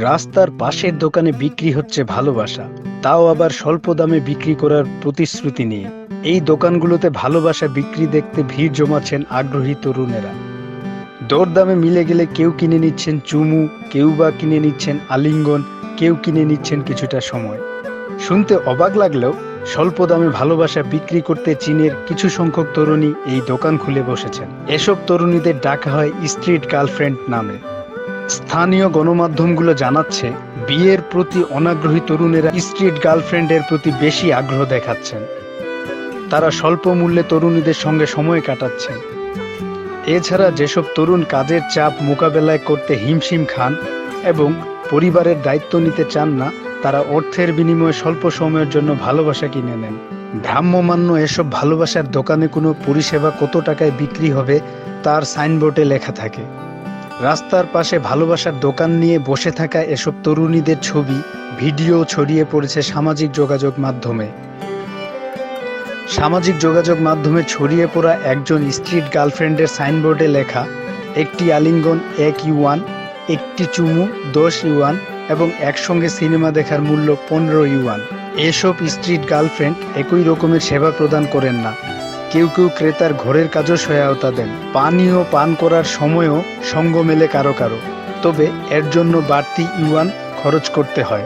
রাস্তার পাশের দোকানে বিক্রি হচ্ছে ভালোবাসা। তাও আবার স্বল্প দামে বিক্রি করার প্রতিশ্রুতি নিয়ে। এই দোকানগুলোতে ভালোবাসা বিক্রি দেখতে ভিড় জমাচ্ছেন আগ্রহী তরুণেরা। দরদামে মিলে গেলে কেউ কিনে নিচ্ছেন চুমু, কেউ বা কিনে নিচ্ছেন আলিঙ্গন, কেউ কিনে নিচ্ছেন কিছুটা সময়। শুনতে অবাক লাগলেও স্বল্প দামে ভালোবাসা বিক্রি করতে চীনের কিছু সংখ্যক তরুণী এই দোকান খুলে বসেছেন। এসব তরুণীদের ডাকা হয় স্ট্রিট গার্লফ্রেন্ড নামে। স্থানীয় গণমাধ্যমগুলো জানাচ্ছে, বিয়ের প্রতি অনাগ্রহী তরুণেরা স্ট্রিট গার্লফ্রেন্ডের প্রতি বেশি আগ্রহ দেখাচ্ছেন। তারা স্বল্প মূল্যে তরুণীদের সঙ্গে সময় কাটাচ্ছেন। এছাড়া যেসব তরুণ কাজের চাপ মোকাবেলায় করতে হিমশিম খান এবং পরিবারের দায়িত্ব নিতে চান না, তারা অর্থের বিনিময়ে স্বল্প সময়ের জন্য ভালোবাসা কিনে নেন। ভ্রাম্যমান্য এসব ভালোবাসার দোকানে কোনো পরিষেবা কত টাকায় বিক্রি হবে, তার সাইনবোর্ডে লেখা থাকে। রাস্তার পাশে ভালোবাসার দোকান নিয়ে বসে থাকা এসব তরুণীদের ছবি, ভিডিও ছড়িয়ে পড়েছে সামাজিক যোগাযোগ মাধ্যমে। সামাজিক যোগাযোগ মাধ্যমে ছড়িয়ে পড়া একজন স্ট্রিট গার্লফ্রেন্ডের সাইনবোর্ডে লেখা, একটি আলিঙ্গন, এক ইউয়ান, একটি চুমু, দশ ইউয়ান এবং একসঙ্গে সিনেমা দেখার মূল্য পনেরো ইউয়ান। এসব স্ট্রিট গার্লফ্রেন্ড একই রকমের সেবা প্রদান করেন না। কেউ কেউ ক্রেতার ঘরের কাজও সহায়তা দেন। পানীয় পান করার সময়ও সঙ্গ মেলে কারও কারও। তবে এর জন্য বাড়তি ইউয়ান খরচ করতে হয়।